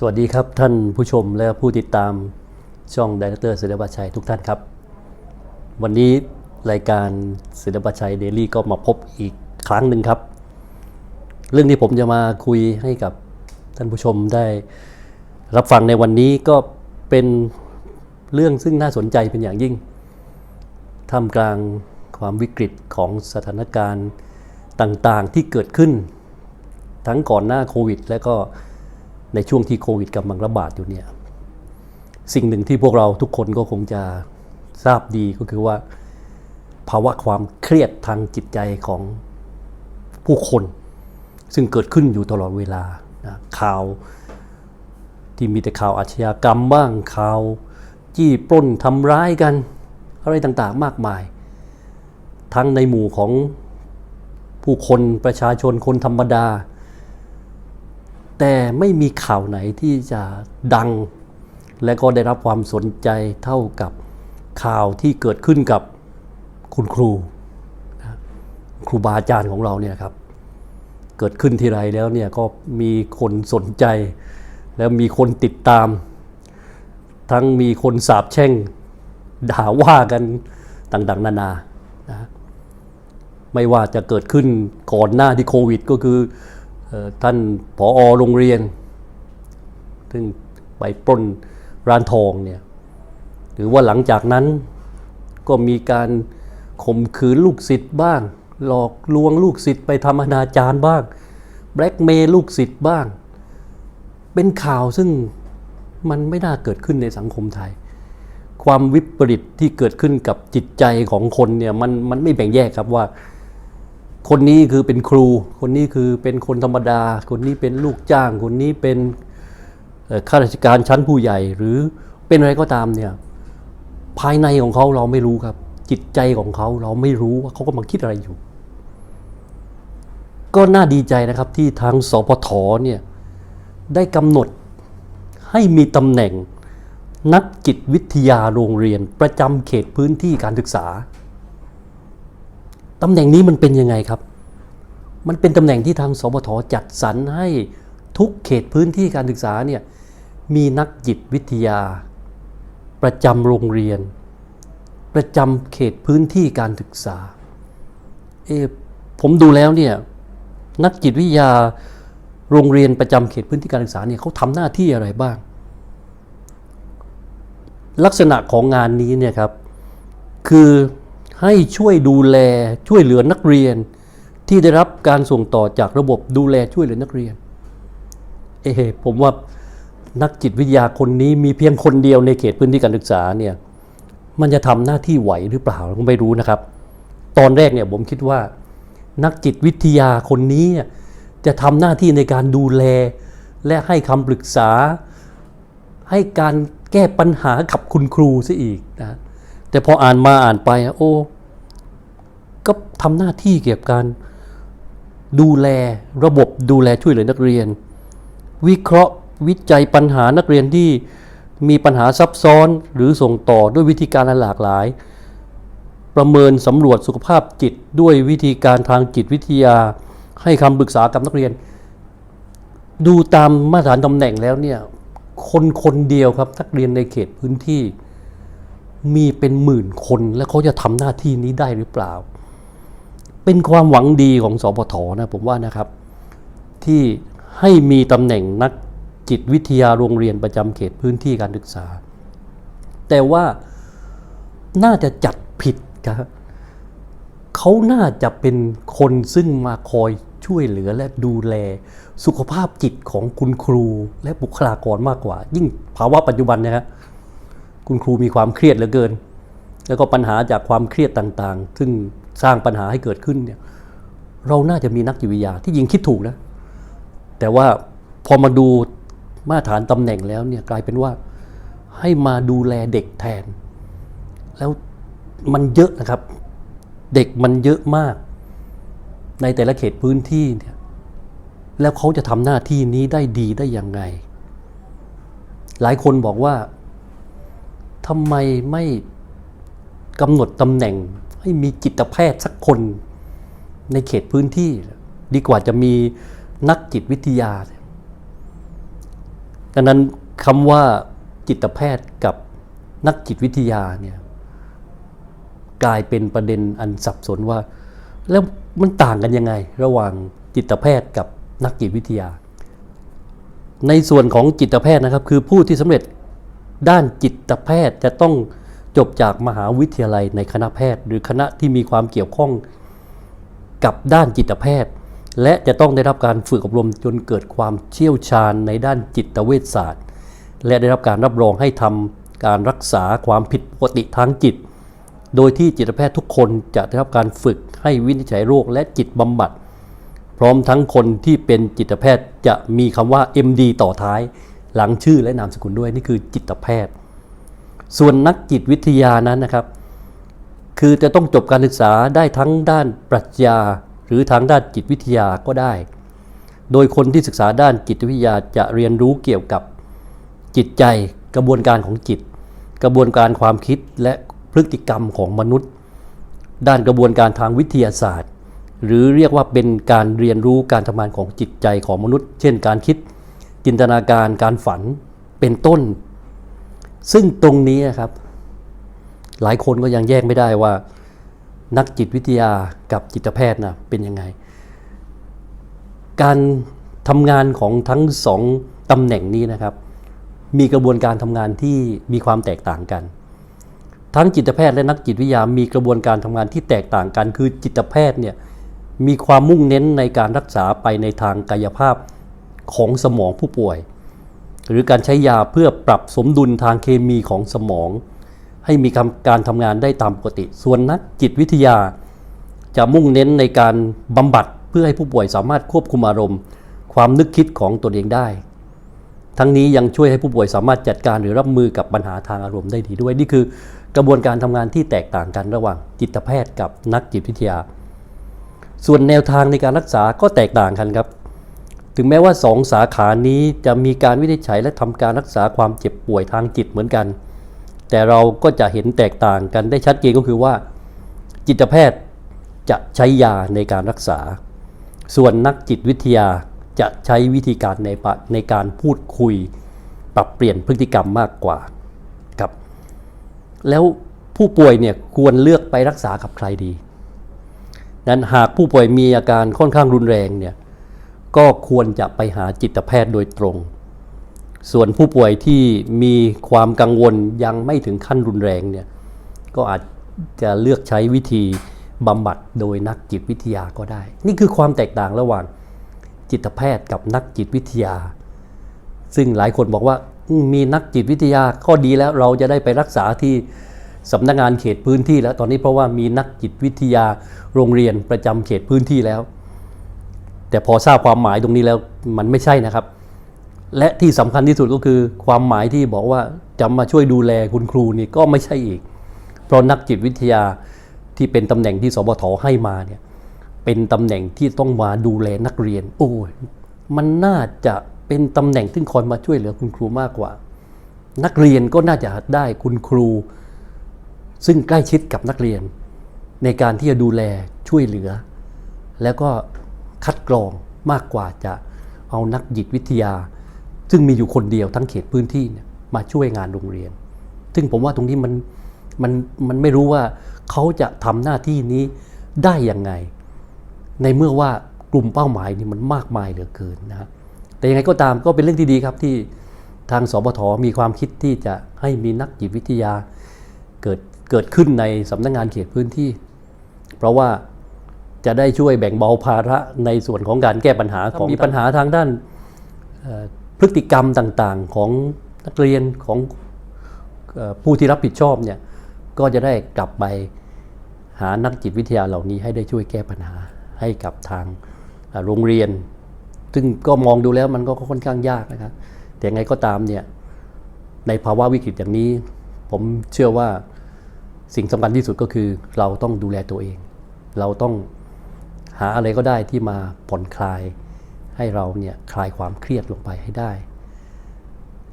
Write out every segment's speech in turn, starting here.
สวัสดีครับท่านผู้ชมและผู้ติดตามช่องดเรคเตอร์ศิลปชัยทุกท่านครับ วันนี้รายการศิลปชัยเดลี่ก็มาพบอีกครั้งหนึ่งครับ เรื่องที่ผมจะมาคุยให้กับท่านผู้ชมได้รับฟังในวันนี้ก็เป็นเรื่องซึ่งน่าสนใจเป็นอย่างยิ่งท่ามกลางความวิกฤตของสถานการณ์ต่างๆที่เกิดขึ้น ทั้งก่อนหน้าโควิด และก็ ในช่วงที่โควิดกำลังระบาดอยู่เนี่ยสิ่งหนึ่งที่พวกเราทุกคนก็คงจะทราบดีก็คือว่า ภาวะความเครียดทางจิตใจของผู้คน ซึ่งเกิดขึ้นอยู่ตลอดเวลานะข่าวที่มีแต่ข่าวอาชญากรรมบ้างข่าวจี้ปล้นทำร้ายกัน อะไรต่างๆมากมาย ทั้งในหมู่ของผู้คนประชาชนคนธรรมดา แต่ไม่มีข่าวไหนที่จะดัง และก็ได้รับความสนใจเท่ากับข่าวที่เกิดขึ้นกับคุณครูนะครูบาอาจารย์ของเราเนี่ยครับ เกิดขึ้นทีไรแล้วเนี่ยก็มีคนสนใจ แล้วมีคนติดตาม ทั้งมีคนสาบแช่งด่าว่ากันต่างๆ นานานะไม่ว่าจะเกิดขึ้นก่อนหน้าที่โควิด ก็คือ ท่านผอโรงเรียน ซึ่งไปปล้นร้านทองเนี่ยหรือว่าหลังจากนั้นก็มีการข่มขืนลูกศิษย์บ้าง หลอกลวงลูกศิษย์ไปทำอนาจารบ้าง แบล็กเมย์ลูกศิษย์บ้าง เป็นข่าวซึ่งมันไม่น่าเกิดขึ้นในสังคมไทย ความวิปริตที่เกิดขึ้นกับจิตใจของคนเนี่ยมันมันไม่แบ่งแยกครับว่า คนนี้คือเป็นครู คนนี้คือเป็นคนธรรมดา คนนี้เป็นลูกจ้าง คนนี้เป็นข้าราชการชั้นผู้ใหญ่ หรือเป็นอะไรก็ตามเนี่ยภายในของเขาเราไม่รู้ครับ จิตใจของเขาเราไม่รู้ว่าเขากำลังคิดอะไรอยู่ ก็น่าดีใจนะครับที่ทางสพทเนี่ยได้กำหนดให้มีตำแหน่งนักจิตวิทยาโรงเรียนประจำเขตพื้นที่การศึกษา ตำแหน่งนี้มันเป็นยังไงครับ มันเป็นตำแหน่งที่ทางสพทจัดสรรให้ทุกเขตพื้นที่การศึกษาเนี่ยมีนักจิตวิทยา ประจำโรงเรียน ประจำเขตพื้นที่การศึกษาเอผมดูแล้วเนี่ยนักจิตวิทยาโรงเรียนประจำเขตพื้นที่การศึกษาเนี่ยเขาทำหน้าที่อะไรบ้าง ลักษณะของงานนี้เนี่ยครับคือ ให้ช่วยดูแลช่วยเหลือนักเรียน ที่ได้รับการส่งต่อจากระบบดูแลช่วยเหลือนักเรียน เอะผมว่านักจิตวิทยาคนนี้มีเพียงคนเดียวในเขตพื้นที่การศึกษาเนี่ยมันจะทำหน้าที่ไหวหรือเปล่าก็ไม่รู้นะครับ ตอนแรกเนี่ยผมคิดว่า นักจิตวิทยาคนนี้จะทำหน้าที่ในการดูแล และให้คำปรึกษา ให้การแก้ปัญหากับคุณครูซะอีกนะ แต่พออ่านมาอ่านไปอะโอ้ก็ทำหน้าที่เกี่ยวกับการดูแลระบบดูแลช่วยเหลือนักเรียน วิเคราะห์วิจัยปัญหานักเรียนที่มีปัญหาซับซ้อนหรือส่งต่อด้วยวิธีการหลากหลาย ประเมินสำรวจสุขภาพจิตด้วยวิธีการทางจิตวิทยา ให้คำปรึกษากับนักเรียน ดูตามมาตรฐานตำแหน่งแล้วเนี่ยคนคนเดียวครับนักเรียนในเขตพื้นที่ มีเป็นหมื่นคนแล้วเขาจะทำหน้าที่นี้ได้หรือเปล่า เป็นความหวังดีของสพทนะผมว่านะครับ ที่ให้มีตำแหน่งนักจิตวิทยาโรงเรียนประจำเขตพื้นที่การศึกษา แต่ว่าน่าจะจัดผิดครับเขาน่าจะเป็นคนซึ่งมาคอยช่วยเหลือและดูแลสุขภาพจิตของคุณครูและบุคลากรมากกว่า ยิ่งภาวะปัจจุบันนะครับ คุณครูมีความเครียดเหลือเกิน แล้วก็ปัญหาจากความเครียดต่างๆ ซึ่งสร้างปัญหาให้เกิดขึ้นเนี่ยเราน่าจะมีนักจิตวิทยาที่ยิงคิดถูกนะ แต่ว่าพอมาดูมาตรฐานตำแหน่งแล้วเนี่ยกลายเป็นว่าให้มาดูแลเด็กแทน แล้วมันเยอะนะครับ เด็กมันเยอะมาก ในแต่ละเขตพื้นที่เนี่ยแล้วเขาจะทำหน้าที่นี้ได้ดีได้ยังไง หลายคนบอกว่า ทำไมไม่กำหนดตำแหน่ง ให้มีจิตแพทย์สักคนในเขตพื้นที่ ดีกว่าจะมีนักจิตวิทยาดังนั้นคำว่าจิตแพทย์กับนักจิตวิทยาเนี่ยกลายเป็นประเด็นอันสับสนว่า แล้วมันต่างกันยังไง ระหว่างจิตแพทย์กับนักจิตวิทยา ในส่วนของจิตแพทย์นะครับ คือผู้ที่สำเร็จ ด้านจิตแพทย์จะต้องจบจากมหาวิทยาลัยในคณะแพทย์ หรือคณะที่มีความเกี่ยวข้องกับด้านจิตแพทย์ และจะต้องได้รับการฝึกอบรมจนเกิดความเชี่ยวชาญในด้านจิตเวชศาสตร์ และได้รับการรับรองให้ทำการรักษาความผิดปกติทางจิต โดยที่จิตแพทย์ทุกคนจะได้รับการฝึกให้วินิจฉัยโรคและจิตบำบัด พร้อมทั้งคนที่เป็นจิตแพทย์จะมีคำว่า MD ต่อท้าย หลังชื่อและนามสกุลด้วยนี่คือจิตแพทย์ ส่วนนักจิตวิทยานั้นนะครับ คือจะต้องจบการศึกษาได้ทั้งด้านปรัชญา หรือทางด้านจิตวิทยาก็ได้ โดยคนที่ศึกษาด้านจิตวิทยาจะเรียนรู้เกี่ยวกับจิตใจกระบวนการของจิต กระบวนการความคิดและพฤติกรรมของมนุษย์ ด้านกระบวนการทางวิทยาศาสตร์ หรือเรียกว่าเป็นการเรียนรู้การทำงานของจิตใจของมนุษย์ เช่น การคิด จินตนาการการฝันเป็นต้น ซึ่งตรงนี้ครับ หลายคนก็ยังแยกไม่ได้ว่า นักจิตวิทยากับจิตแพทย์นะเป็นยังไง การทำงานของทั้งสองตำแหน่งนี้นะครับ มีกระบวนการทำงานที่มีความแตกต่างกัน ทั้งจิตแพทย์และนักจิตวิทยา มีกระบวนการทำงานที่แตกต่างกัน คือจิตแพทย์เนี่ยมีความมุ่งเน้นในการรักษาไปในทางกายภาพ ของสมองผู้ป่วย หรือการใช้ยาเพื่อปรับสมดุลทางเคมีของสมอง ให้มีการทำงานได้ตามปกติ ส่วนนักจิตวิทยา จะมุ่งเน้นในการบำบัดเพื่อให้ผู้ป่วยสามารถควบคุมอารมณ์ ความนึกคิดของตัวเองได้ ทั้งนี้ยังช่วยให้ผู้ป่วยสามารถจัดการหรือรับมือกับปัญหาทางอารมณ์ได้ดีด้วยนี่คือกระบวนการทำงานที่แตกต่างกันระหว่างจิตแพทย์กับนักจิตวิทยา ส่วนแนวทางในการรักษาก็แตกต่างกันครับ ถึงแม้ว่าสองสาขานี้จะมีการวินิจฉัยและทำการรักษาความเจ็บป่วยทางจิตเหมือนกัน แต่เราก็จะเห็นแตกต่างกันได้ชัดเจนก็คือว่า จิตแพทย์จะใช้ยาในการรักษา ส่วนนักจิตวิทยาจะใช้วิธีการในในการพูดคุย ปรับเปลี่ยนพฤติกรรมมากกว่าครับ แล้วผู้ป่วยเนี่ยควรเลือกไปรักษากับใครดี นั้นหากผู้ป่วยมีอาการค่อนข้างรุนแรงเนี่ย ก็ควรจะไปหาจิตแพทย์โดยตรง ส่วนผู้ป่วยที่มีความกังวลยังไม่ถึงขั้นรุนแรงเนี่ยก็อาจจะเลือกใช้วิธีบำบัดโดยนักจิตวิทยาก็ได้ นี่คือความแตกต่างระหว่างจิตแพทย์กับนักจิตวิทยา ซึ่งหลายคนบอกว่ามมีนักจิตวิทยาก็ดีแล้วเราจะได้ไปรักษาที่สำนักงานเขตพื้นที่แล้วตอนนี้เพราะว่ามีนักจิตวิทยาโรงเรียนประจำเขตพื้นที่แล้ว แต่พอทราบความหมายตรงนี้แล้วมันไม่ใช่นะครับ และที่สำคัญที่สุดก็คือความหมายที่บอกว่าจะมาช่วยดูแลคุณครูนี่ก็ไม่ใช่อีก เพราะนักจิตวิทยาที่เป็นตำแหน่งที่สบทให้มาเนี่ยเป็นตำแหน่งที่ต้องมาดูแลนักเรียน โอ้ยมันน่าจะเป็นตำแหน่งที่คอยมาช่วยเหลือคุณครูมากกว่า นักเรียนก็น่าจะได้คุณครู ซึ่งใกล้ชิดกับนักเรียน ในการที่จะดูแลช่วยเหลือ แล้วก็ คัดกรองมากกว่าจะเอานักจิตวิทยา ซึ่งมีอยู่คนเดียวทั้งเขตพื้นที่มาช่วยงานโรงเรียน ซึ่งผมว่าตรงนี้มันมันมันไม่รู้ว่าเขาจะทำหน้าที่นี้ได้ยังไง ในเมื่อว่ากลุ่มเป้าหมายนี่มันมากมายเหลือเกินนะฮะแต่ยังไงก็ตามก็เป็นเรื่องที่ดีครับที่ทางสบทมีความคิดที่จะให้มีนักจิตวิทยาเกิดเกิดขึ้นในสำนักงงานเขตพื้นที่ เพราะว่า จะได้ช่วยแบ่งเบาภาระในส่วนของการแก้ปัญหาของมีปัญหาทางด้านเอ่อพฤติกรรมต่างๆของนักเรียนของเอ่อผู้ที่รับผิดชอบเนี่ยก็จะได้กลับไปหานักจิตวิทยาเหล่านี้ให้ได้ช่วยแก้ปัญหาให้กับทางเอ่อโรงเรียน ซึ่งก็มองดูแล้วมันก็ค่อนข้างยากนะครับ แต่ยังไงก็ตามเนี่ยในภาวะวิกฤตอย่างนี้ ผมเชื่อว่าสิ่งสำคัญที่สุดก็คือเราต้องดูแลตัวเอง เราต้อง หาอะไรก็ได้ที่มาผ่อนคลายให้เราเนี่ยคลายความเครียดลงไปให้ได้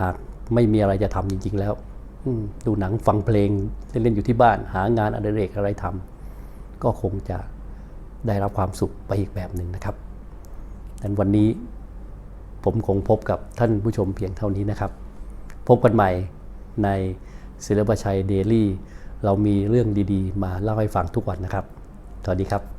หากไม่มีอะไรจะทำจริง ๆ แล้วดูหนังฟังเพลงเล่น ๆ อยู่ที่บ้าน หางานอดิเรกอะไรทำก็คงจะได้รับความสุขไปอีกแบบหนึ่งนะครับดังวันนี้ผมคงพบกับท่านผู้ชมเพียงเท่านี้นะครับ พบกันใหม่ในศิลปชัยเดลี่เรามีเรื่องดีๆ มาเล่าให้ฟังทุกวันนะครับ สวัสดีครับ